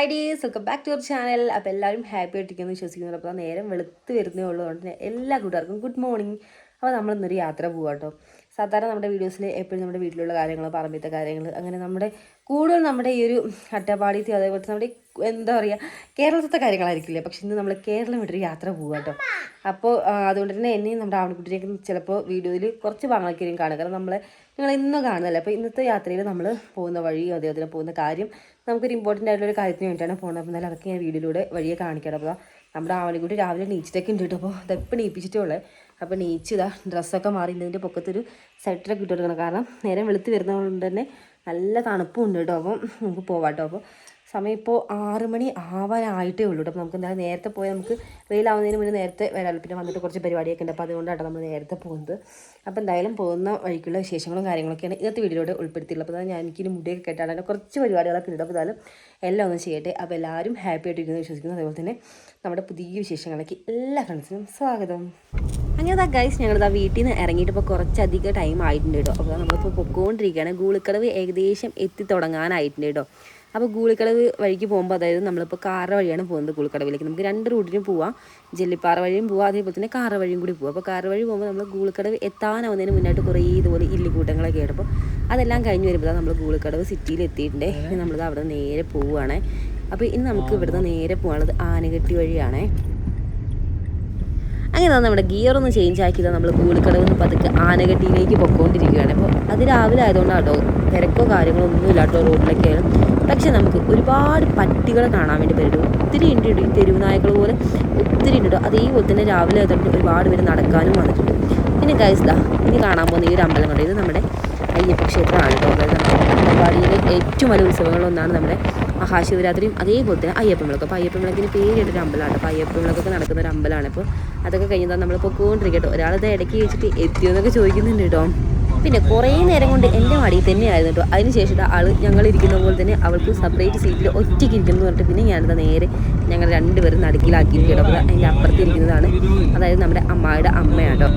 Ideas welcome back to our channel അപ്പോൾ എല്ലാവരും happy ആയിട്ടിരിക്കുന്നു വിശ്വസിക്കുന്നു. അപ്പോൾ നേരം വെളുത്ത് വരുന്നേ ഉള്ളതുകൊണ്ട് എല്ലാ കൂട്ടുകാർക്കും ഗുഡ് മോർണിംഗ് അപ്പോൾ നമ്മൾ ഇന്നൊരു യാത്ര പോകാം കേട്ടോ സാധാരണ നമ്മുടെ വീഡിയോസിൽ എപ്പോഴും നമ്മുടെ വീട്ടിലുള്ള കാര്യങ്ങൾ പറമ്പിത്തെ കാര്യങ്ങൾ അങ്ങനെ നമ്മുടെ കൂടുതൽ നമ്മുടെ ഈ ഒരു അട്ടപ്പാടി അതേപോലെ നമ്മുടെ എന്താ പറയുക കേരളത്തിലത്തെ കാര്യങ്ങളായിരിക്കില്ലേ? പക്ഷെ ഇന്ന് നമ്മൾ കേരളം വിട്ടൊരു യാത്ര പോകാം കേട്ടോ അപ്പോൾ അതുകൊണ്ട് തന്നെ എന്നെയും നമ്മുടെ ആവണിക്കുട്ടിയേക്കും ചിലപ്പോൾ വീഡിയോയിൽ കുറച്ച് ഭാഗങ്ങളൊക്കെ കാണുക കാരണം നമ്മളെ നിങ്ങൾ ഇന്നും കാണുന്നല്ലേ അപ്പോൾ ഇന്നത്തെ യാത്രയിൽ നമ്മൾ പോകുന്ന വഴി അതേപോലെ പോകുന്ന കാര്യം നമുക്കൊരു ഇമ്പോർട്ടന്റ് ആയിട്ടുള്ള ഒരു കാര്യത്തിന് വേണ്ടിയിട്ടാണ് പോകുന്നത്. അപ്പോൾ അതൊക്കെ ഞാൻ വീഡിയോയിലൂടെ വഴിയെ കാണിക്കാറ് അപ്പോൾ നമ്മുടെ ആവണിക്കുട്ടി രാവിലെ നീച്ചിട്ടൊക്കെ ഉണ്ട് കേട്ടോ. അപ്പോൾ അതെപ്പോൾ നീപ്പിച്ചിട്ടേ ഉള്ളത് അപ്പോൾ നീച്ച് ഡ്രസ്സൊക്കെ മാറി ഇതിന്റെ പൊക്കത്തൊരു സെറ്ററൊക്കെ ഇട്ട് കൊടുക്കണം. കാരണം നേരം വെളുത്ത് വരുന്നതുകൊണ്ട് തന്നെ നല്ല തണുപ്പും ഉണ്ട് കേട്ടോ. അപ്പം നമുക്ക് പോവാം കേട്ടോ അപ്പോൾ സമയം ഇപ്പോൾ ആറ് മണി ആവാനായിട്ടേ ഉള്ളൂ അപ്പോൾ നമുക്ക് എന്തായാലും നേരത്തെ പോയാൽ നമുക്ക് വെയിലാവുന്നതിന് മുന്നേ നേരത്തെ വരാമല്ലോ പിന്നെ വന്നിട്ട് കുറച്ച് പരിപാടിയൊക്കെ ഉണ്ട്. അപ്പോൾ അതുകൊണ്ടാണ് നമ്മൾ നേരത്തെ പോകുന്നത്. അപ്പോൾ എന്തായാലും പോകുന്ന വഴിക്കുള്ള വിശേഷങ്ങളും കാര്യങ്ങളൊക്കെയാണ് ഇന്നത്തെ വീഡിയോയിലൂടെ ഉൾപ്പെടുത്തിയിട്ടുള്ളത്. അപ്പോൾ ഞാൻ എനിക്കിനി മുടിയൊക്കെ കെട്ടാണ് അതിന്റെ കുറച്ച് പരിപാടികളൊക്കെ ഉണ്ട്. അപ്പോൾ എന്തായാലും എല്ലാം ഒന്ന് ചെയ്യട്ടെ. അപ്പോൾ എല്ലാവരും ഹാപ്പി ആയിട്ടിരിക്കുന്നു വിശ്വസിക്കുന്നു. അതുപോലെ തന്നെ നമ്മുടെ പുതിയ വിശേഷങ്ങളൊക്കെ എല്ലാ ഫ്രണ്ട്സിനും സ്വാഗതം. അങ്ങനെ അതാ ഗൈസ് ഞങ്ങളിതാ വീട്ടിൽ നിന്ന് ഇറങ്ങിയിട്ട് ഇപ്പോൾ കുറച്ചധികം ടൈം ആയിട്ടുണ്ട് കേട്ടോ അപ്പോൾ നമ്മളിപ്പോൾ പൊക്കോണ്ടിരിക്കുകയാണ്. ഗൂളിക്കടവ് ഏകദേശം എത്തി തുടങ്ങാനായിട്ടുണ്ട് കേട്ടോ അപ്പോൾ ഗൂളിക്കടവ് വഴിക്ക് പോകുമ്പോൾ അതായത് നമ്മളിപ്പോൾ കാറ വഴിയാണ് പോകുന്നത് ഗൂളിക്കടവിലേക്ക്. നമുക്ക് രണ്ട് റൂട്ടിനും പോവാം. ജെല്ലിപ്പാറ വഴിയും പോവാം അതേപോലെ തന്നെ കാറ വഴിയും കൂടി പോവാം. അപ്പോൾ കാറ വഴി പോകുമ്പോൾ നമ്മൾ ഗൂളിക്കടവ് എത്താനാവുന്നതിന് മുന്നായിട്ട് കുറേ ഇതുപോലെ ഇല്ലിക്കൂട്ടങ്ങളൊക്കെ ആയിട്ട്. അപ്പോൾ അതെല്ലാം കഴിഞ്ഞ് വരുമ്പോൾ നമ്മൾ ഗൂളിക്കടവ് സിറ്റിയിൽ എത്തിയിട്ടുണ്ട്. നമ്മളിത് അവിടെ നേരെ പോവുകയാണ് അപ്പോൾ ഇനി നമുക്ക് ഇവിടുന്ന് നേരെ പോകാനുള്ളത് ആനകെട്ടി വഴിയാണേ. അങ്ങനെ നമ്മുടെ ഗിയർ ഒന്ന് ചേഞ്ച് ആക്കിയത് നമ്മൾ ഗൂളിക്കടവ് നിന്ന് പതുക്കെ ആനകട്ടിയിലേക്ക് പൊക്കോണ്ടിരിക്കുകയാണ്. അപ്പോൾ അത് രാവിലെ ആയതുകൊണ്ടാണ് കേട്ടോ തിരക്കോ കാര്യങ്ങളോ ഒന്നും ഇല്ല കേട്ടോ റോഡിലൊക്കെ പക്ഷെ നമുക്ക് ഒരുപാട് പട്ടികളെ കാണാൻ വേണ്ടി പറ്റും. ഒത്തിരി ഉണ്ട് തെരുവ് നായകൾ പോലെ ഒത്തിരി ഉണ്ട് അതേപോലെ തന്നെ രാവിലെ അതുകൊണ്ട് ഒരുപാട് പേര് നടക്കാനും വന്നിട്ടുണ്ട്. പിന്നെ ഗൈസ് ദാ ഇനി കാണാൻ പോകുന്ന ഈ ഒരു അമ്പലം കൊണ്ട്? ഇത് നമ്മുടെ അയ്യപ്പ ക്ഷേത്രമാണ് കേട്ടോ. അതായത് നമ്മുടെ ഏറ്റവും വലിയ ഉത്സവങ്ങളിലൊന്നാണ് നമ്മുടെ മഹാശിവരാത്രിയും അതേപോലെ തന്നെ അയ്യപ്പ വിളക്ക്. അപ്പോൾ അയ്യപ്പൻ വിളക്കിന് പേരിട്ടൊരു അമ്പലമാണ്. അപ്പോൾ അയ്യപ്പ വിളക്കൊക്കെ നടക്കുന്ന ഒരു അമ്പലമാണ്. അപ്പോൾ അതൊക്കെ കഴിഞ്ഞാൽ നമ്മൾ പൊക്കോണ്ടിരിക്കട്ടോ. ഒരാളത് ഇടയ്ക്ക് വെച്ചിട്ട് എത്തിയോ എന്നൊക്കെ ചോദിക്കുന്നുണ്ട് കേട്ടോ. പിന്നെ കുറേ നേരം കൊണ്ട് എന്റെ മടിയിൽ തന്നെയായിരുന്നു കേട്ടോ അതിന് ശേഷം ആൾ ഞങ്ങൾ ഇരിക്കുന്ന പോലെ തന്നെ അവൾക്ക് സെപ്പറേറ്റ് സീറ്റിൽ ഒറ്റയ്ക്ക് ഇരിക്കുന്നു പറഞ്ഞിട്ട് പിന്നെ ഞാനിത് നേരെ ഞങ്ങൾ രണ്ടുപേരും നടുക്കിലാക്കിയിരിക്കണം അപ്പോൾ അതിന്റെ അപ്പുറത്ത് ഇരിക്കുന്നതാണ്. അതായത് നമ്മുടെ അമ്മായിയുടെ അമ്മയാട്ടോ.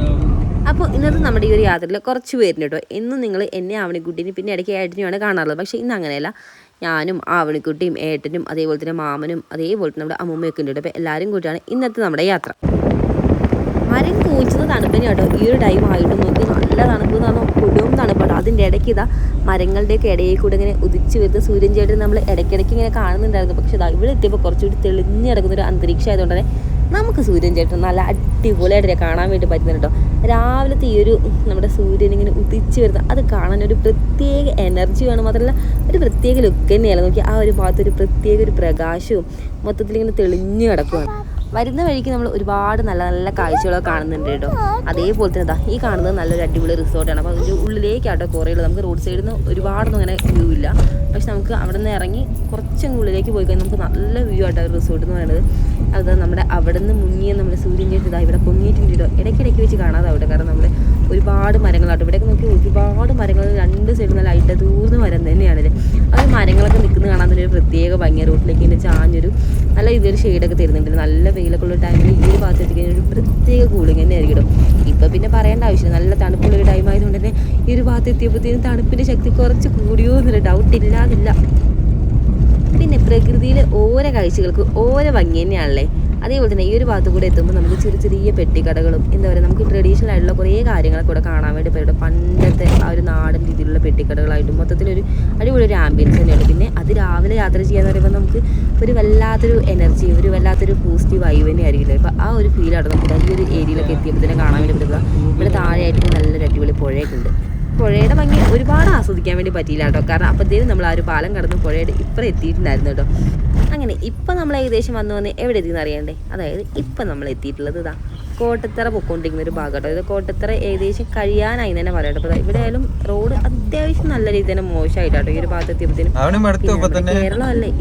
അപ്പോൾ ഇന്നത്തെ നമ്മുടെ ഈ ഒരു യാത്രയിൽ കുറച്ച് പേരുണ്ട് കേട്ടോ എന്നും നിങ്ങൾ എന്നെ ആവണിക്കുട്ടീനെ പിന്നെ ഇടയ്ക്ക് ഏട്ടനെയാണ് കാണാറുള്ളത്. പക്ഷേ ഇന്ന് അങ്ങനെയല്ല. ഞാനും ആവണിക്കുട്ടിയും ഏട്ടനും അതേപോലെ തന്നെ മാമനും അതേപോലെ തന്നെ നമ്മുടെ അമ്മൂമ്മയൊക്കെ ഉണ്ട് കേട്ടോ എല്ലാവരും കൂട്ടിയാണ് ഇന്നത്തെ നമ്മുടെ യാത്ര. മരം കൂച്ചുന്ന തണുപ്പിന് കേട്ടോ. ഈ ഒരു ടൈം ആയിട്ട് നോക്കി നല്ല തണുപ്പ് എന്ന് പറഞ്ഞാൽ കൊടും തണുപ്പാട്ടോ അതിന്റെ ഇടയ്ക്ക് ഇതാ മരങ്ങളുടെയൊക്കെ ഇടയിൽ കൂടെ ഇങ്ങനെ ഉദിച്ച് വരുന്ന സൂര്യൻ ചേട്ടൻ നമ്മൾ ഇടയ്ക്കിടയ്ക്ക് ഇങ്ങനെ കാണുന്നുണ്ടായിരുന്നു. പക്ഷേ ഇതാ ഇവിടെ എത്തിയപ്പോൾ കുറച്ചുകൂടി തെളിഞ്ഞു കിടക്കുന്ന ഒരു അന്തരീക്ഷം ആയതുകൊണ്ട് തന്നെ നമുക്ക് സൂര്യൻ ചേട്ടൻ നല്ല അടിപൊളിയായിട്ട് കാണാൻ വേണ്ടി പറ്റുന്നുണ്ട് കേട്ടോ. രാവിലത്തെ ഈ ഒരു നമ്മുടെ സൂര്യൻ ഇങ്ങനെ ഉദിച്ച് വരുന്ന അത് കാണാൻ ഒരു പ്രത്യേക എനർജി വേണം. മാത്രമല്ല ഒരു പ്രത്യേക ലുക്ക് തന്നെയാണ് നോക്കി ആ ഒരു ഭാഗത്ത് ഒരു പ്രത്യേക ഒരു പ്രകാശവും മൊത്തത്തിൽ ഇങ്ങനെ തെളിഞ്ഞു കിടക്കുകയാണ് വരുന്ന വഴിക്ക് നമ്മൾ ഒരുപാട് നല്ല നല്ല കാഴ്ചകളൊക്കെ കാണുന്നുണ്ട് കേട്ടോ. അതേപോലെ തന്നെ ഇതാ ഈ കാണുന്നത് നല്ലൊരു അടിപൊളി റിസോർട്ടാണ് അപ്പോൾ അതിന്റെ ഉള്ളിലേക്കാട്ടോ കുറേ നമുക്ക് റോഡ് സൈഡിൽ നിന്ന് ഒരുപാടൊന്നും അങ്ങനെ വ്യൂ ഇല്ല. പക്ഷെ നമുക്ക് അവിടെ നിന്ന് ഇറങ്ങി കുറച്ചങ്ങ് ഉള്ളിലേക്ക് പോയി കഴിഞ്ഞാൽ നമുക്ക് നല്ല വ്യൂ ആട്ടോ റിസോർട്ട് എന്ന് പറയുന്നത് അത് നമ്മുടെ അവിടെ നിന്ന് മുങ്ങിയ നമ്മുടെ സൂര്യൻ ചേട്ടൻ ഇതാ ഇവിടെ പൊങ്ങിയിട്ടുണ്ട് കേട്ടോ. ഇടയ്ക്കിടയ്ക്ക് വെച്ച് കാണാതെ അവിടെ. കാരണം നമ്മൾ ഒരുപാട് മരങ്ങളാട്ടോ. ഇവിടെയൊക്കെ നോക്കി ഒരുപാട് മരങ്ങൾ രണ്ട് സൈഡിൽ നല്ല ലൈറ്റ് ദൂർന്ന് മരം തന്നെയാണല്ലേ അത് മരങ്ങളൊക്കെ നിൽക്കുന്നത് കാണാൻ തന്നെ ഒരു പ്രത്യേക ഭംഗിയ. ചാഞ്ഞൊരു നല്ല ഇതൊരു ഷെയ്ഡൊക്കെ തരുന്നുണ്ട്. നല്ല വെയിലൊക്കെ ഉള്ള ടൈമിൽ ഈ ഒരു ഭാഗത്ത് എത്തിക്കഴിഞ്ഞാൽ ഒരു പ്രത്യേക കൂളിംഗ് തന്നെ ആയിരിക്കും ഇപ്പം പിന്നെ പറയേണ്ട ആവശ്യമില്ല. നല്ല തണുപ്പുള്ള ഒരു ടൈം ആയതുകൊണ്ട് തന്നെ ഈ ഒരു ഭാഗത്ത് എത്തിയപ്പോഴത്തേനും തണുപ്പിന്റെ ശക്തി കുറച്ച് കൂടിയോ എന്നൊരു ഡൗട്ട് ഇല്ലാതില്ല. പിന്നെ പ്രകൃതിയിലെ ഓരോ കാഴ്ചകൾക്ക് ഓരോ ഭംഗി തന്നെയാണല്ലേ? അതേപോലെ തന്നെ ഈ ഒരു ഭാഗത്ത് കൂടെ എത്തുമ്പോൾ നമുക്ക് ചെറിയ ചെറിയ പെട്ടിക്കടകളും എന്താ പറയുക നമുക്ക് ട്രഡീഷണൽ ആയിട്ടുള്ള കുറേ കാര്യങ്ങളൊക്കെ കൂടെ കാണാൻ വേണ്ടി പറ്റും. പണ്ടത്തെ ആ ഒരു നാടൻ രീതിയിലുള്ള പെട്ടിക്കടകളായിട്ടും മൊത്തത്തിലൊരു അടിപൊളി ഒരു ആംബിയൻസ് തന്നെയാണ് പിന്നെ അത് രാവിലെ യാത്ര ചെയ്യാന്ന് പറയുമ്പോൾ നമുക്ക് ഒരു വല്ലാത്തൊരു എനർജി ഒരു വല്ലാത്തൊരു പോസിറ്റീവ് വൈവ് തന്നെ ആയിരിക്കില്ല അപ്പോൾ ആ ഒരു ഫീലാണ് നമുക്ക് ഈ ഒരു ഏരിയയിലൊക്കെ എത്തിയപ്പോൾ തന്നെ കാണാൻ വേണ്ടി പറ്റുക ഇവിടെ താഴെയായിട്ട് നല്ലൊരു അടിപൊളി പുഴയൊക്കെ ഉണ്ട്. പുഴയുടെ ഭംഗി ഒരുപാട് ആസ്വദിക്കാൻ വേണ്ടി പറ്റിയില്ല കേട്ടോ. കാരണം അപ്പോഴത്തേനും നമ്മൾ ആ ഒരു പാലം കടന്ന് പുഴയുടെ ഇപ്പുറം എത്തിയിട്ടുണ്ടായിരുന്നു കേട്ടോ. അങ്ങനെ ഇപ്പം നമ്മൾ ഏകദേശം വന്ന് വന്ന് എവിടെ എത്തിയെന്ന് അറിയണ്ടേ? അതായത് ഇപ്പം നമ്മൾ എത്തിയിട്ടുള്ളത് ഇതാ കോട്ടത്തറ പൊക്കോണ്ടിരിക്കുന്ന ഒരു ഭാഗം കേട്ടോ. ഇത് കോട്ടത്തറ ഏകദേശം കഴിയാനായി തന്നെ പറയാം കേട്ടോ. ഇവിടെ ആയാലും റോഡ് അത്യാവശ്യം നല്ല രീതിയിൽ തന്നെ മോശമായിട്ടാട്ടോ ഈ ഒരു ഭാഗത്ത് എത്തിയപ്പോഴത്തേനും കേരളം അല്ലേ?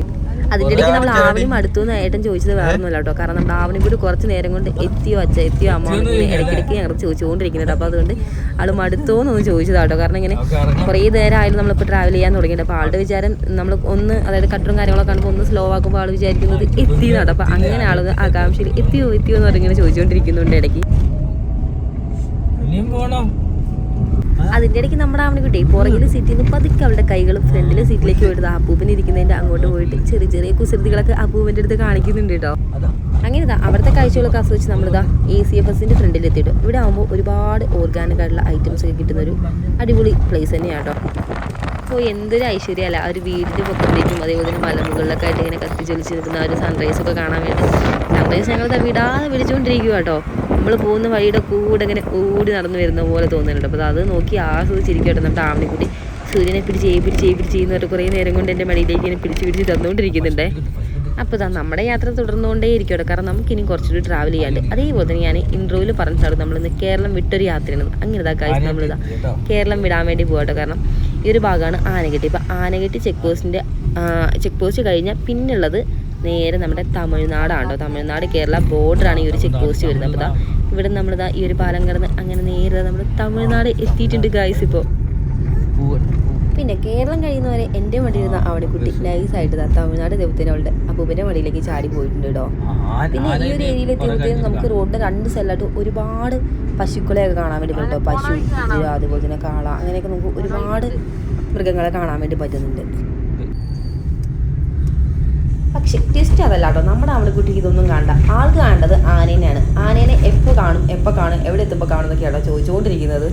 അതിന്റെ ഇടയ്ക്ക് നമ്മൾ ആവണി അടുത്തു എന്ന് ഏട്ടൻ ചോദിച്ചത് വേറെ ഒന്നുമില്ല കേട്ടോ. കാരണം നമ്മുടെ ആവണി കൂടി കുറച്ച് നേരം കൊണ്ട് എത്തിയോ അച്ഛ? എത്തിയോ അമ്മ? ഇങ്ങനെ ഇടയ്ക്കിടയ്ക്ക് ഞങ്ങൾ ചോദിച്ചുകൊണ്ടിരിക്കുന്നുണ്ട്. അപ്പോൾ അതുകൊണ്ട് ആൾ മടുത്തോ എന്നൊന്ന് ചോദിച്ചതാ കേട്ടോ കാരണം ഇങ്ങനെ കുറേ നേരം ആയാലും നമ്മളിപ്പോൾ ട്രാവൽ ചെയ്യാൻ തുടങ്ങിയിട്ട് അപ്പോൾ ആളുടെ വിചാരം നമ്മൾ ഒന്ന് അതായത് കട്ടറും കാര്യങ്ങളൊക്കെ കാണുമ്പോൾ ഒന്ന് സ്ലോ ആക്കുമ്പോൾ ആൾ വിചാരിക്കുന്നത് എത്തിയതാണ് അപ്പോൾ അങ്ങനെ ആൾ ആകാംക്ഷയിൽ എത്തിയോ എത്തിയോ എന്ന് പറഞ്ഞിങ്ങനെ ചോദിച്ചുകൊണ്ടിരിക്കുന്നുണ്ട് ഇടയ്ക്ക്. ഇനിയും പോണം. അതിന്റെ ഇടയ്ക്ക് നമ്മുടെ ആവണിക്കുട്ടി പുറകിൽ സീറ്റിൽ നിന്ന് പതുക്കെ അവളുടെ കൈകൾ ഫ്രണ്ടിലെ സീറ്റിലേക്ക് പോയിട്ട് അപ്പൂപ്പൻ ഇരിക്കുന്നതിന്റെ അങ്ങോട്ട് പോയിട്ട് ചെറിയ ചെറിയ കുസൃതികളൊക്കെ അപ്പൂപ്പന്റെ അടുത്ത് കാണിക്കുന്നുണ്ട് കേട്ടോ അങ്ങനെ ഇതാ അവിടുത്തെ കാഴ്ചകളൊക്കെ ആസ്വദിച്ച് നമ്മളിതാ എ സി എഫ് എസിന്റെ ഫ്രണ്ടിൽ എത്തിയിട്ടു. ഇവിടെ ആകുമ്പോൾ ഒരുപാട് ഓർഗാനിക് ആയിട്ടുള്ള ഐറ്റംസ് ഒക്കെ കിട്ടുന്ന ഒരു അടിപൊളി പ്ലേസ് തന്നെയാണ് കേട്ടോ അപ്പോൾ എന്തൊരു ഐശ്വര്യമല്ല ആ ഒരു വീടിന്റെ പൊക്കത്തേക്കും അതേപോലെ തന്നെ മലമുകളിലൊക്കെ ആയിട്ട് ഇങ്ങനെ കത്തിച്ചൊലിച്ച് നിൽക്കുന്ന ആ ഒരു സൺറൈസൊക്കെ കാണാൻ വേണ്ടി. സൺറൈസ് ഞങ്ങൾ ദാ വിടാതെ വിളിച്ചുകൊണ്ടിരിക്കുക കേട്ടോ നമ്മൾ പോകുന്ന വഴിയുടെ കൂടെ ഇങ്ങനെ ഓടി നടന്നു വരുന്ന പോലെ തോന്നുന്നുണ്ട്. അപ്പോൾ അത് നോക്കി ആസ്വദിച്ചിരിക്കും കേട്ടോ നമ്മുടെ ആമിനിക്കുട്ടി. സൂര്യനെ പിടിച്ച് ഏ പിടിച്ച് ഏ പിടിച്ച് ചെയ്യുന്നവർ കുറേ നേരം കൊണ്ട് എന്റെ മടിയിലേക്ക് ഇങ്ങനെ പിടിച്ച് പിടിച്ച് തന്നുകൊണ്ടിരിക്കുന്നുണ്ട് അപ്പോൾ ഇതാ നമ്മുടെ യാത്ര തുടർന്നുകൊണ്ടേ ഇരിക്കട്ടെ കാരണം നമുക്കിനി കുറച്ചുകൂടി ട്രാവൽ ചെയ്യാണ്ട്. അതേപോലെ തന്നെ ഞാൻ ഇൻട്രോയിൽ പറഞ്ഞിട്ടാണ് നമ്മളിന്ന് കേരളം വിട്ടൊരു യാത്രയാണ്. അങ്ങനെ ഇതാ നമ്മൾ നമ്മളിതാ കേരളം വിടാൻ വേണ്ടി പോകട്ടെ കാരണം ഈ ഒരു ഭാഗമാണ് ആനകെട്ടി ഇപ്പോൾ ആനകെട്ടി ചെക്ക് പോസ്റ്റിന്റെ ചെക്ക് പോസ്റ്റ് കഴിഞ്ഞാൽ പിന്നുള്ളത് നേരെ നമ്മുടെ തമിഴ്നാടാണ് കേട്ടോ തമിഴ്നാട് കേരള ബോർഡറാണ് ഈ ഒരു ചെക്ക് പോസ്റ്റ് വരുന്നത്. അപ്പോൾ ഇതാ ഇവിടെ നമ്മളിതാ ഈ ഒരു പാലം കടന്ന് അങ്ങനെ നേരെ നമ്മൾ തമിഴ്നാട് എത്തിയിട്ടുണ്ട് ഗായ്സ് ഇപ്പോൾ പിന്നെ കേരളം കഴിയുന്നവരെ എന്റെ വണ്ടിയിരുന്ന അവണിക്കുട്ടി നൈസായിട്ട് ദാ തമിഴ്നാട് ദൈവത്തിന് അവളുടെ അപ്പൂപ്പന്റെ വണ്ടിയിലേക്ക് ചാടി പോയിട്ടുണ്ട് കേട്ടോ പിന്നെ ഈ ഒരു ഏരിയയിൽ എത്തിയപ്പോഴത്തേക്കും നമുക്ക് റോഡിന്റെ രണ്ട് സൈഡിലായിട്ട് ഒരുപാട് പശുക്കളെയൊക്കെ കാണാൻ വേണ്ടി പറ്റും കേട്ടോ പശു അതുപോലെ തന്നെ കാള അങ്ങനെയൊക്കെ നമുക്ക് ഒരുപാട് മൃഗങ്ങളെ കാണാൻ വേണ്ടി പറ്റുന്നുണ്ട്. പക്ഷെ ടെസ്റ്റ് അതല്ല കേട്ടോ നമ്മുടെ അവളിക്കുട്ടിക്ക് ഇതൊന്നും കാണണ്ട. ആൾക്ക് കാണേണ്ടത് ആനേനെയാണ്. ആനേനെ എപ്പോൾ കാണും എപ്പോൾ കാണും എവിടെ എത്തുമ്പോൾ കാണും എന്നൊക്കെയാണോ ചോദിച്ചുകൊണ്ടിരിക്കുന്നത്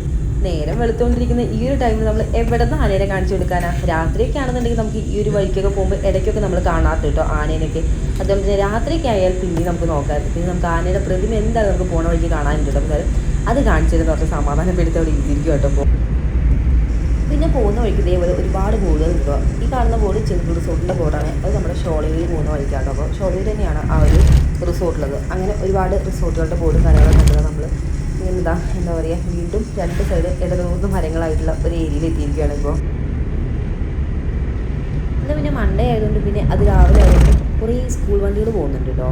നേരം വെളുത്തുകൊണ്ടിരിക്കുന്ന ഈ ഒരു ടൈമിൽ നമ്മൾ എവിടെ നിന്ന് ആനേനെ കാണിച്ചു കൊടുക്കാനാ? രാത്രിയൊക്കെ ആണെന്നുണ്ടെങ്കിൽ നമുക്ക് ഈ ഒരു വഴിക്കൊക്കെ പോകുമ്പോൾ ഇടയ്ക്കൊക്കെ നമ്മൾ കാണാത്ത കേട്ടോ ആനേനൊക്കെ അതുകൊണ്ട് തന്നെ രാത്രിയൊക്കെ ആയാൽ പിന്നെ നമുക്ക് നോക്കാം. പിന്നെ നമുക്ക് ആനയുടെ പ്രതിമ എന്തായാലും നമുക്ക് പോണ വഴിക്ക് കാണാനുണ്ട് കേട്ടോ. അത് കാണിച്ചു തരുന്ന കുറച്ച് സമാധാനപ്പെടുത്തി അവിടെ ഇരിക്കും കേട്ടോ പിന്നെ പോകുന്ന വഴിക്ക് ഇതേപോലെ ഒരുപാട് ബോർഡുകൾ കിട്ടുക ഈ കാണുന്ന ബോർഡ് ചെറുപ്പ് റിസോർട്ടിന്റെ ബോർഡാണ്. അത് നമ്മുടെ ഷോളയിൽ പോകുന്ന വഴിക്കാണ് അപ്പോൾ ഷോളയിൽ തന്നെയാണ് ആ ഒരു റിസോർട്ടുള്ളത്. അങ്ങനെ ഒരുപാട് റിസോർട്ടുകളുടെ ബോർഡും കാര്യങ്ങളൊക്കെ കണ്ടത് നമ്മൾ ഇതാ എന്താ പറയുക വീണ്ടും രണ്ട് സൈഡ് ഇടതൂർന്ന് മരങ്ങളായിട്ടുള്ള ഒരു ഏരിയയിൽ എത്തിയിരിക്കുകയാണ് ഇപ്പോൾ ഇന്ന് പിന്നെ മൺഡേ ആയതുകൊണ്ട് പിന്നെ അത് രാവിലെ ആയതുകൊണ്ട് കുറേ സ്കൂൾ വണ്ടികൾ പോകുന്നുണ്ട് കേട്ടോ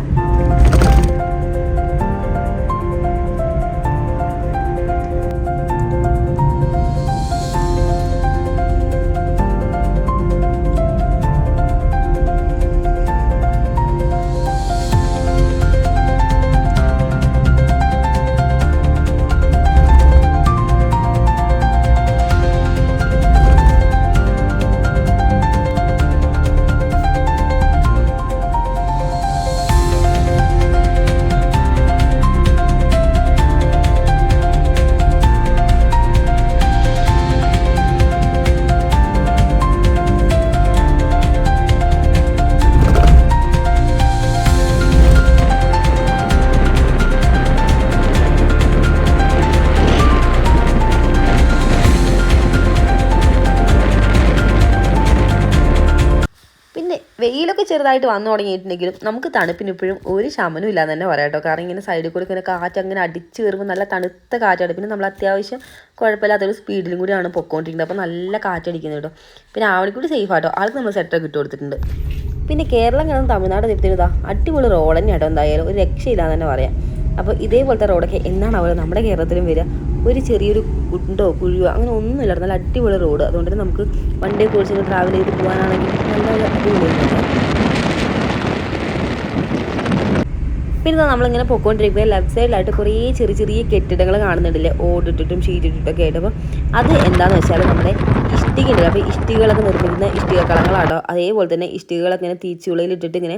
വെയിലൊക്കെ ചെറുതായിട്ട് വന്നു തുടങ്ങിയിട്ടുണ്ടെങ്കിലും നമുക്ക് തണുപ്പിന് ഇപ്പോഴും ഒരു ശമനം ഇല്ലാന്ന് തന്നെ പറയാം കേട്ടോ. കാരണം ഇങ്ങനെ സൈഡിൽ കൂടി ഇങ്ങനെ കാറ്റ് അങ്ങനെ അടിച്ച് കയറുമ്പോൾ നല്ല തണുത്ത കാറ്റാണ്. പിന്നെ നമ്മൾ അത്യാവശ്യം കുഴപ്പമില്ലാത്തൊരു സ്പീഡിലും കൂടിയാണ് പൊക്കോണ്ടിരിക്കുന്നത്. അപ്പോൾ നല്ല കാറ്റടിക്കുന്നത് കേട്ടോ. പിന്നെ ആവണിക്കൂടി സേഫ് ആട്ടോ. ആൾക്ക് നമ്മൾ സെറ്റൊക്കെ ഇട്ട് കൊടുത്തിട്ടുണ്ട്. പിന്നെ കേരളം കിടന്ന് തമിഴ്നാട് തിരുത്തിരുതാ അടിപൊളി റോഡ് തന്നെ കേട്ടോ എന്തായാലും. ഒരു രക്ഷയില്ലാന്ന് തന്നെ പറയാം. അപ്പോൾ ഇതേപോലത്തെ റോഡൊക്കെ എന്നാണ് അവർ നമ്മുടെ കേരളത്തിലും വരിക? ഒരു ചെറിയൊരു കുണ്ടോ കുഴിയോ അങ്ങനെ ഒന്നുമില്ല നല്ല അടിപൊളി റോഡ്. അതുകൊണ്ട് തന്നെ നമുക്ക് വണ്ടിയൊക്കെ ഓടിച്ച് ട്രാവൽ ചെയ്ത് പോകാനാണെങ്കിൽ നല്ല അടിപൊളിയാണ് പിന്നെ നമ്മളിങ്ങനെ പൊക്കോണ്ടിരിക്കുമ്പോൾ ലെഫ്റ്റ് സൈഡിലായിട്ട് കുറേ ചെറിയ ചെറിയ കെട്ടിടങ്ങൾ കാണുന്നുണ്ടല്ലേ? ഓടിട്ടിട്ടും ഷീറ്റിട്ടിട്ടും ഒക്കെ ആയിട്ട്. അപ്പോൾ അത് എന്താണെന്ന് വെച്ചാൽ നമ്മുടെ ഇഷ്ടിക ഉണ്ടല്ലോ അപ്പോൾ ഇഷ്ടികളൊക്കെ നിർമ്മിക്കുന്ന ഇഷ്ടിക കളങ്ങളാണോ അതേപോലെ തന്നെ ഇഷ്ടികകളൊക്കെ ഇങ്ങനെ തീച്ചുളയിലിട്ടിട്ട് ഇങ്ങനെ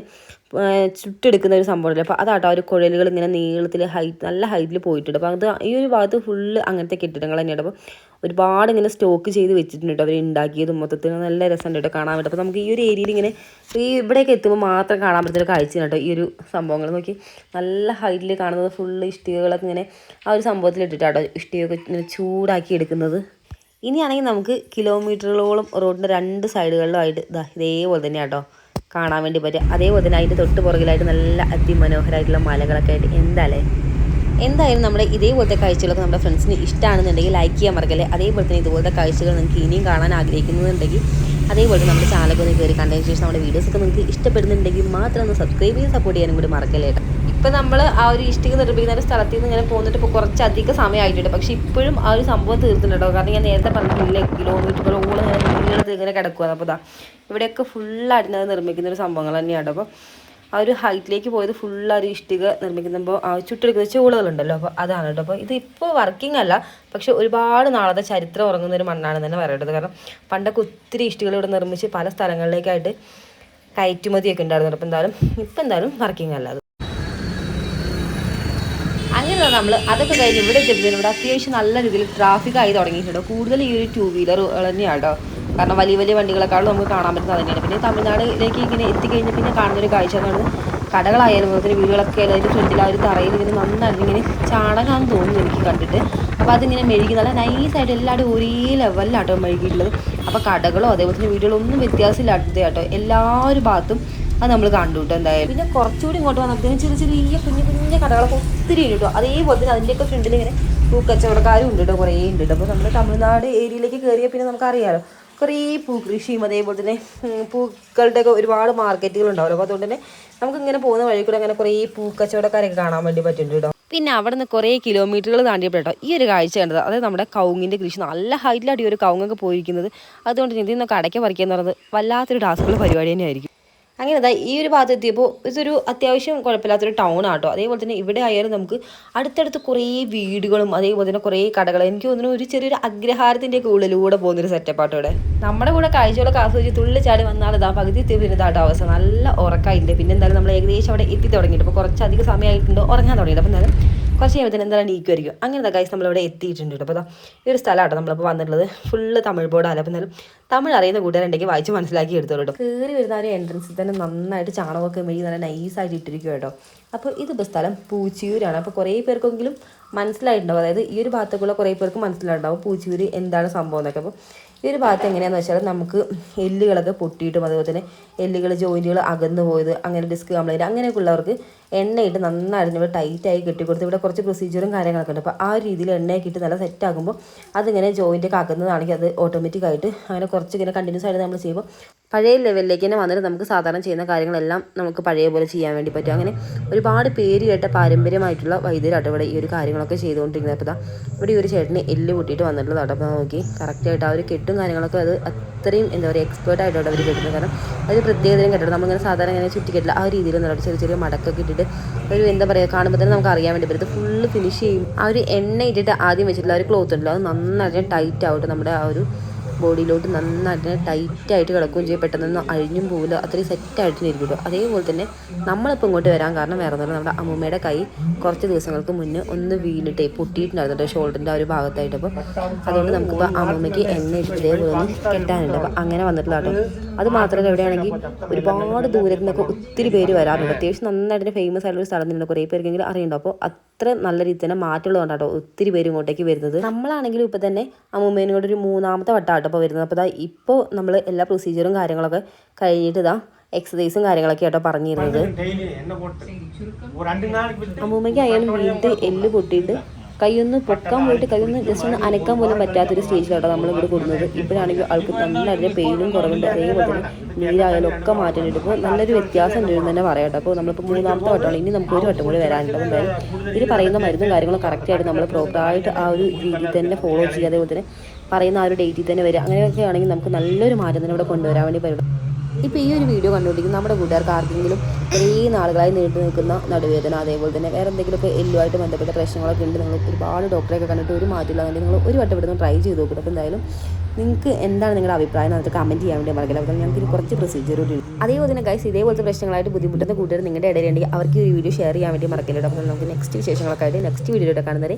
ചുട്ടെടുക്കുന്ന ഒരു സംഭവം ഉണ്ടല്ലോ അപ്പോൾ അതാട്ടോ ആ ഒരു കുഴലുകൾ ഇങ്ങനെ നീളത്തിൽ ഹൈറ്റ് നല്ല ഹൈറ്റിൽ പോയിട്ടുണ്ട്. അപ്പോൾ അത് ഈ ഒരു ഭാഗത്ത് ഫുള്ള് അങ്ങനത്തെ കെട്ടിടങ്ങൾ തന്നെയാണ്. അപ്പോൾ ഒരുപാട് ഇങ്ങനെ സ്റ്റോക്ക് ചെയ്ത് വെച്ചിട്ടുണ്ട് അവർ ഉണ്ടാക്കിയതും മൊത്തത്തിൽ നല്ല രസമുണ്ട് കേട്ടോ കാണാൻ പറ്റും അപ്പോൾ നമുക്ക് ഈ ഒരു ഏരിയയിൽ ഇങ്ങനെ ഈ ഇവിടെയൊക്കെ എത്തുമ്പോൾ മാത്രം കാണാൻ പറ്റുന്ന കാഴ്ചയാണ് കേട്ടോ ഈ ഒരു സംഭവങ്ങൾ. നോക്കി നല്ല ഹൈറ്റിൽ കാണുന്നത് ഫുള്ള് ഇഷ്ടികകളൊക്കെ ഇങ്ങനെ ആ ഒരു സംഭവത്തിൽ ഇട്ടിട്ടാട്ടോ ഇഷ്ടികയൊക്കെ ഇങ്ങനെ ചൂടാക്കി എടുക്കുന്നത്. ഇനിയാണെങ്കിൽ നമുക്ക് കിലോമീറ്ററുകളോളം റോഡിന്റെ രണ്ട് സൈഡുകളിലുമായിട്ട് ഇതാ ഇതേപോലെ തന്നെ കേട്ടോ കാണാൻ വേണ്ടി പറ്റും അതേപോലെ തന്നെ അതിന്റെ തൊട്ട് പുറകിലായിട്ട് നല്ല അതിമനോഹരമായിട്ടുള്ള മലകളൊക്കെ ആയിട്ട്. എന്താല്ലേ? എന്തായാലും നമ്മുടെ ഇതേപോലത്തെ കാഴ്ചകളൊക്കെ നമ്മുടെ ഫ്രണ്ട്സിന് ഇഷ്ടമാണെന്നുണ്ടെങ്കിൽ ലൈക്ക് ചെയ്യാൻ മറക്കല്ലേ? അതേപോലെ തന്നെ ഇതുപോലത്തെ കാഴ്ചകൾ നിങ്ങൾക്ക് ഇനിയും കാണാൻ ആഗ്രഹിക്കുന്നുണ്ടെങ്കിൽ അതേപോലെ നമ്മുടെ ചാനലൊക്കെ ഒന്ന് കയറി കണ്ടതിന് ശേഷം നമ്മുടെ വീഡിയോസൊക്കെ നിങ്ങൾക്ക് ഇഷ്ടപ്പെടുന്നുണ്ടെങ്കിൽ മാത്രം ഒന്ന് സബ്സ്ക്രൈബ് ചെയ്ത് സപ്പോർട്ട് ചെയ്യാനും കൂടി മറക്കല്ലേ ഇപ്പം നമ്മൾ ആ ഒരു ഇഷ്ടിക നിർമ്മിക്കുന്ന ഒരു സ്ഥലത്ത് നിന്ന് ഇങ്ങനെ പോന്നിട്ട് ഇപ്പോൾ കുറച്ചധികം സമയമായിട്ടുണ്ട്. പക്ഷേ ഇപ്പോഴും ആ ഒരു സംഭവം തീർത്തിട്ടുണ്ടോ കാരണം ഞാൻ നേരത്തെ പറഞ്ഞിട്ടില്ല കിലോമീറ്ററുകളോളം ഇങ്ങനെ ഇങ്ങനെ കിടക്കുക അപ്പോൾ ഇവിടെയൊക്കെ ഫുള്ളായിട്ട് അത് നിർമ്മിക്കുന്ന ഒരു സംഭവങ്ങൾ തന്നെയാണ്. അപ്പോൾ ആ ഒരു ഹൈറ്റിലേക്ക് പോയത് ഫുൾ ഒരു ഇഷ്ടിക നിർമ്മിക്കുമ്പോൾ ആ ചുട്ടെടുക്കുന്ന ചൂളകളുണ്ടല്ലോ. അപ്പോൾ അതാണ് കേട്ടോ. അപ്പോൾ ഇത് വർക്കിംഗ് അല്ല. പക്ഷെ ഒരുപാട് നാളത്തെ ചരിത്രം ഉറങ്ങുന്ന ഒരു മണ്ണാണ് തന്നെ പറയേണ്ടത്. കാരണം പണ്ടൊക്കെ ഒത്തിരി ഇഷ്ടികൾ ഇവിടെ നിർമ്മിച്ച് പല സ്ഥലങ്ങളിലേക്കായിട്ട് കയറ്റുമതിയൊക്കെ ഉണ്ടായിരുന്നു അപ്പോൾ എന്തായാലും ഇപ്പം എന്തായാലും വർക്കിംഗ് അല്ല അത്. അങ്ങനെ നമ്മൾ അതൊക്കെ കഴിഞ്ഞ് ഇവിടെ എത്തിയപ്പോഴത്തേനും ഇവിടെ അത്യാവശ്യം നല്ല രീതിയിൽ ട്രാഫിക് ആയി തുടങ്ങിയിട്ടുണ്ട്. കൂടുതൽ ഈ ഒരു ടൂ വീലർ തന്നെയാണ് കേട്ടോ. കാരണം വലിയ വലിയ വണ്ടികളെക്കാളും നമുക്ക് കാണാൻ പറ്റുന്നത് തന്നെയാണ്. പിന്നെ തമിഴ്നാടിലേക്ക് ഇങ്ങനെ എത്തിക്കഴിഞ്ഞാൽ പിന്നെ കാണുന്ന ഒരു കാഴ്ച എന്നാണ് കടകളായാലും അതുപോലെ വീടുകളൊക്കെ ആയാലും അതിന്റെ ആ ഒരു തറയിൽ ഇങ്ങനെ നന്നായിട്ട് ഇങ്ങനെ ചാണകമാണെന്ന് തോന്നുന്നു എനിക്ക് കണ്ടിട്ട്. അപ്പോൾ അതിങ്ങനെ മെഴുകി നല്ല നൈസായിട്ട് എല്ലാവരും ഒരേ ലെവലിലാട്ടോ മെഴുകിയിട്ടുള്ളത്. അപ്പോൾ കടകളോ അതേപോലെ തന്നെ വീടുകളോ ഒന്നും വ്യത്യാസമില്ലാത്തത് കേട്ടോ എല്ലാ ഒരു ഭാഗത്തും അത് നമ്മൾ കണ്ടു കേട്ടോ എന്തായാലും. പിന്നെ കുറച്ചുകൂടി ഇങ്ങോട്ട് വന്നപ്പോഴത്തേനും ചെറിയ ചെറിയ കുഞ്ഞു കുഞ്ഞു കടകളൊക്കെ ഒത്തിരി ഉണ്ട് കേട്ടോ. അതേപോലെ തന്നെ അതിന്റെയൊക്കെ ഫ്രണ്ടിൽ ഇങ്ങനെ പൂക്കച്ചവടക്കാരും ഉണ്ട് കേട്ടോ. കുറേ ഉണ്ട് കേട്ടോ. അപ്പോൾ നമ്മൾ തമിഴ്നാട് ഏരിയയിലേക്ക് കയറിയാൽ പിന്നെ നമുക്കറിയാലോ. കുറേ പൂക്കൃഷിയും അതേപോലെ തന്നെ പൂക്കളുടെ പൂക്കളുടെയൊക്കെ ഒരുപാട് മാർക്കറ്റുകൾ ഉണ്ടാവുമല്ലോ അപ്പോൾ അതുകൊണ്ട് തന്നെ നമുക്ക് ഇങ്ങനെ പോകുന്ന വഴി കൂടെ അങ്ങനെ കുറേ പൂക്കച്ചവടക്കാരൊക്കെ കാണാൻ വേണ്ടി പറ്റുന്നുണ്ട് കേട്ടോ. പിന്നെ അവിടെ നിന്ന് കുറേ കിലോമീറ്ററുകൾ താണ്ടിയപ്പോഴോ ഈ ഒരു കാഴ്ച കണ്ടത്. അതായത് നമ്മുടെ കൗങ്ങിന്റെ കൃഷി നല്ല ഹൈറ്റിലായിട്ട് ഈ ഒരു കൗങ്ങൊക്കെ പോയിരിക്കുന്നത്. അതുകൊണ്ട് ഇതിൽ നിന്നൊക്കെ അടയ്ക്ക പറിക്കുക എന്ന് പറയുന്നത് വല്ലാത്തൊരു ടാസ്കുള്ള പരിപാടി തന്നെയായിരിക്കും. അങ്ങനെ അതാ ഈ ഒരു ഭാഗത്ത് എത്തിയപ്പോൾ ഇതൊരു അത്യാവശ്യം കുഴപ്പമില്ലാത്തൊരു ടൗൺ ആട്ടോ. അതേപോലെ തന്നെ ഇവിടെ ആയാലും നമുക്ക് അടുത്തടുത്ത് കുറേ വീടുകളും അതേപോലെ തന്നെ കുറേ കടകൾ എനിക്ക് തോന്നുന്നു ഒരു ചെറിയൊരു അഗ്രഹാരത്തിന്റെ ഒക്കെ ഉള്ളിലൂടെ പോകുന്നൊരു സെറ്റപ്പാട്ടോ ഇവിടെ. നമ്മുടെ കൂടെ കാഴ്ചകളൊക്കെ ആസ്വദിച്ച് തുള്ളി ചാടി വന്നാൽ ഇതാ പകുതി എത്തിയപ്പോൾ ഇതാട്ടോ അവസ്ഥ നല്ല ഉറക്കമായിട്ടുണ്ട് പിന്നെ എന്തായാലും നമ്മൾ ഏകദേശം അവിടെ എത്തി തുടങ്ങിയിട്ട് അപ്പോൾ കുറച്ചധികം സമയമായിട്ടുണ്ട്. ഉറങ്ങാൻ തുടങ്ങിയിട്ട് അപ്പോൾ എന്തായാലും കുറച്ച് കഴിയുമ്പോൾ എന്തായാലും നീക്കുമായിരിക്കും അങ്ങനത്തെ കാഴ്ച നമ്മളിവിടെ എത്തിയിട്ടുണ്ട് കേട്ടോ. അപ്പോൾ ഈ ഒരു സ്ഥലമാട്ടോ നമ്മളിപ്പോൾ വന്നിട്ടുള്ളത്. ഫുള്ള് തമിഴ് ബോർഡാണ് അപ്പോൾ എന്തായാലും തമിഴ് അറിയുന്ന കൂട്ടുകാരുണ്ടെങ്കിൽ വായിച്ച് മനസ്സിലാക്കി എടുത്തോളൂ കേട്ടോ. കയറി വരുന്ന ഒരു എൻട്രൻസിൽ തന്നെ നന്നായിട്ട് ചാണകമൊക്കെ മെഴുകി നല്ല നൈസായിട്ട് ഇട്ടിരിക്കും കേട്ടോ. അപ്പോൾ ഇതിപ്പോൾ സ്ഥലം പൂച്ചിയൂരാണ് അപ്പോൾ കുറേ പേർക്കെങ്കിലും മനസ്സിലായിട്ടുണ്ടാവും. അതായത് ഈ ഒരു ഭാഗത്തേക്കുള്ള കുറേ പേർക്ക് മനസ്സിലായിട്ടുണ്ടാവും പൂച്ചിയൂർ എന്താണ് സംഭവം എന്നൊക്കെ. അപ്പോൾ ഈ ഒരു ഭാഗത്ത് എങ്ങനെയാണെന്ന് വെച്ചാൽ നമുക്ക് എല്ലുകളൊക്കെ പൊട്ടിയിട്ടും അതുപോലെ തന്നെ എല്ലുകൾ ജോയിന്റുകൾ അകന്നു പോയത് അങ്ങനെ ഡിസ്ക് കംപ്ലൈന്റ് അങ്ങനെയൊക്കെ ഉള്ളവർക്ക് എണ്ണയിട്ട് നന്നായിട്ട് ഇവിടെ ടൈറ്റായി കെട്ടിക്കൊടുത്ത്. ഇവിടെ കുറച്ച് പ്രൊസീജിയറും കാര്യങ്ങളൊക്കെ ഉണ്ട്. അപ്പോൾ ആ രീതിയിൽ എണ്ണയൊക്കെ ഇട്ട് നല്ല സെറ്റ് ആകുമ്പോൾ അതിങ്ങനെ ജോയിന്റൊക്കെ കാക്കുന്നതാണെങ്കിൽ അത് ഓട്ടോമാറ്റിക് ആയിട്ട് അങ്ങനെ കുറച്ച് ഇങ്ങനെ കണ്ടിന്യൂസ് ആയിട്ട് നമ്മൾ ചെയ്യുമ്പോൾ പഴയ ലെവലിലേക്ക് തന്നെ വന്നിട്ട് നമുക്ക് സാധാരണ ചെയ്യുന്ന കാര്യങ്ങളെല്ലാം നമുക്ക് പഴയ പോലെ ചെയ്യാൻ വേണ്ടി പറ്റും. അങ്ങനെ ഒരുപാട് പേര് കേട്ട പാരമ്പര്യമായിട്ടുള്ള വൈദ്യരാട്ടോ ഇവിടെ ഈ ഒരു കാര്യങ്ങളൊക്കെ ചെയ്തുകൊണ്ടിരിക്കുന്നത് അപ്പോൾ ഇവിടെ ഈ ഒരു ചേട്ടന് എല്ല് കൂട്ടിയിട്ട് വന്നിട്ടുള്ളതാട്ടോ അപ്പോൾ നോക്കി. കറക്റ്റായിട്ട് ആ ഒരു കെട്ടും കാര്യങ്ങളൊക്കെ അത് അത്രയും എന്താ പറയുക എക്സ്പേർട്ടായിട്ടോ അവർ കെട്ടുന്നത്. കാരണം ഒരു പ്രത്യേകതരം കെട്ടണം. നമ്മളിങ്ങനെ സാധാരണ ഇങ്ങനെ ചുറ്റിക്കെട്ടില്ല ആ രീതിയിൽ നല്ല ചെറിയ ചെറിയ മടക്കൊക്കെ ഇട്ടിട്ട് ഒരു എന്താ പറയുക കാണുമ്പോൾ തന്നെ നമുക്ക് അറിയാൻ വേണ്ടി പറ്റും. ഫുള്ള് ഫിനിഷ് ചെയ്യും. ആ ഒരു എണ്ണ ഇട്ടിട്ട് ആദ്യം വെച്ചിട്ടുള്ള ഒരു ക്ലോത്ത് ഉണ്ടല്ലോ അത് നന്നായിട്ട് ടൈറ്റ് ആവട്ടെ. നമ്മുടെ ആ ഒരു ബോഡിയിലോട്ട് നന്നായിട്ട് ടൈറ്റായിട്ട് കിടക്കുകയും ചെയ്യും. പെട്ടെന്ന് അഴിഞ്ഞും പോകില്ല അത്രയും സെറ്റായിട്ട് ഇരിക്കും കേട്ടോ. അതേപോലെ തന്നെ നമ്മളിപ്പോൾ ഇങ്ങോട്ട് വരാൻ കാരണം വേറെ തന്നെ നമ്മുടെ അമ്മൂമ്മയുടെ കൈ കുറച്ച് ദിവസങ്ങൾക്ക് മുന്നേ ഒന്ന് വീണിട്ടേ പൊട്ടിയിട്ടുണ്ടായിരുന്നു ഷോൾഡറിന്റെ ആ ഒരു ഭാഗത്തായിട്ട്. അപ്പോൾ അതുകൊണ്ട് നമുക്കിപ്പോൾ അമ്മൂമ്മയ്ക്ക് എണ്ണ ഇട്ടിട്ട് ഇതേപോലെ ഒന്ന് കെട്ടാനുണ്ട്. അപ്പോൾ അങ്ങനെ വന്നിട്ടുള്ള കേട്ടോ. അത് മാത്രമല്ല എവിടെയാണെങ്കിൽ ഒരുപാട് ദൂരത്തു നിന്നൊക്കെ ഒത്തിരി പേര് വരാറുണ്ട്. അത്യാവശ്യം നന്നായിട്ട് ഫേമസ് ആയിട്ടുള്ള ഒരു സ്ഥലം തന്നെ കുറേ പേർക്കെങ്കിലും അറിയണ്ടോ അപ്പോൾ അത്ര നല്ല രീതിയിൽ തന്നെ മാറ്റമുള്ളതുകൊണ്ടാട്ടോ ഒത്തിരി പേര് ഇങ്ങോട്ടേക്ക് വരുന്നത്. നമ്മളാണെങ്കിലും ഇപ്പോൾ തന്നെ അമ്മൂമ്മേനും കൂടെ ഒരു മൂന്നാമത്തെ വട്ടമാട്ടോ ഇപ്പോൾ വരുന്നത്. അപ്പോൾ ഇപ്പോൾ നമ്മൾ എല്ലാ പ്രൊസീജിയറും കാര്യങ്ങളൊക്കെ കഴിഞ്ഞിട്ട് ഇതാ എക്സസൈസും കാര്യങ്ങളൊക്കെ ആയിട്ടോ പറഞ്ഞിരുന്നത്. അമ്മൂമ്മയ്ക്ക് അയാൾ വീട്ടിൽ എല്ല് പൊട്ടിയിട്ട് കൈയൊന്ന് പൊക്കാൻ പോയിട്ട് കൈയൊന്ന് ജസ്റ്റ് ഒന്ന് അനക്കാൻ പോലും പറ്റാത്തൊരു സ്റ്റേജിലാണ് നമ്മൾ ഇവിടെ കൊടുക്കുന്നത് ഇപ്പോഴാണെങ്കിൽ ആൾക്ക് നല്ല പെയിനും കുറവുണ്ട്. അതേപോലെ തന്നെ നീരായാലും ഒക്കെ മാറ്റാനായിട്ട് ഇപ്പോൾ നല്ലൊരു വ്യത്യാസം ഉണ്ടെന്ന് തന്നെ പറയാം അപ്പോൾ നമ്മളിപ്പോൾ മൂന്നാമത്തെ വട്ടമാണ്. ഇനി നമുക്ക് ഒരു വട്ടം കൂടി വരാനുണ്ട് എന്തായാലും ഇതിൽ പറയുന്ന മരുന്നും കാര്യങ്ങളും കറക്റ്റായിട്ട് നമ്മൾ പ്രോപ്പറായിട്ട് ആ ഒരു രീതിയിൽ തന്നെ ഫോളോ ചെയ്യുക. അതേപോലെ തന്നെ പറയുന്ന ആ ഒരു ഡേറ്റിൽ തന്നെ വരിക. അങ്ങനെയൊക്കെ ആണെങ്കിൽ നമുക്ക് നല്ലൊരു മാറ്റം തന്നെ ഇവിടെ കൊണ്ടുവരാൻ വേണ്ടി പറ്റും. ഇപ്പോൾ ഈ ഒരു വീഡിയോ കണ്ടുകൊണ്ടിരിക്കും നമ്മുടെ കൂട്ടുകാർക്ക് ആർക്കെങ്കിലും കുറേ നാളുകളായി നീണ്ടു നിൽക്കുന്ന നടുവേദന അതേപോലെ തന്നെ വേറെ എന്തെങ്കിലും എന്തെങ്കിലുമൊക്കെ എല്ലുമായിട്ട് ബന്ധപ്പെട്ട പ്രശ്നങ്ങളൊക്കെ ഉണ്ട് നിങ്ങൾ ഒരുപാട് ഡോക്ടറെയൊക്കെ കണ്ടിട്ട് ഒരു മാറ്റമില്ല അതുകൊണ്ട് നിങ്ങൾ ഒരു വട്ടം ഇവിടുന്ന് ട്രൈ ചെയ്ത് നോക്കും. അപ്പോൾ എന്തായാലും നിങ്ങൾക്ക് എന്താണ് നിങ്ങളുടെ അഭിപ്രായം? എന്നിട്ട് കമന്റ് ചെയ്യാൻ വേണ്ടി മറക്കില്ല അപ്പോൾ ഞങ്ങൾക്ക് കുറച്ച് പ്രൊസീജിയർ കൂടി അതേപോലെ തന്നെ ഗൈസ് ഇതേപോലത്തെ പ്രശ്നങ്ങളായിട്ട് ബുദ്ധിമുട്ടുന്ന കൂട്ടുകാർ നിങ്ങളുടെ ഇടയിലുണ്ടെങ്കിൽ അവർക്ക് ഈ വീഡിയോ ഷെയർ ചെയ്യാൻ വേണ്ടി മറക്കില്ല അപ്പോൾ നമുക്ക് നെക്സ്റ്റ് വിശേഷങ്ങളൊക്കെ ആയിട്ട് നെക്സ്റ്റ് വീഡിയോയിലൂടെ കാണുന്നവരെ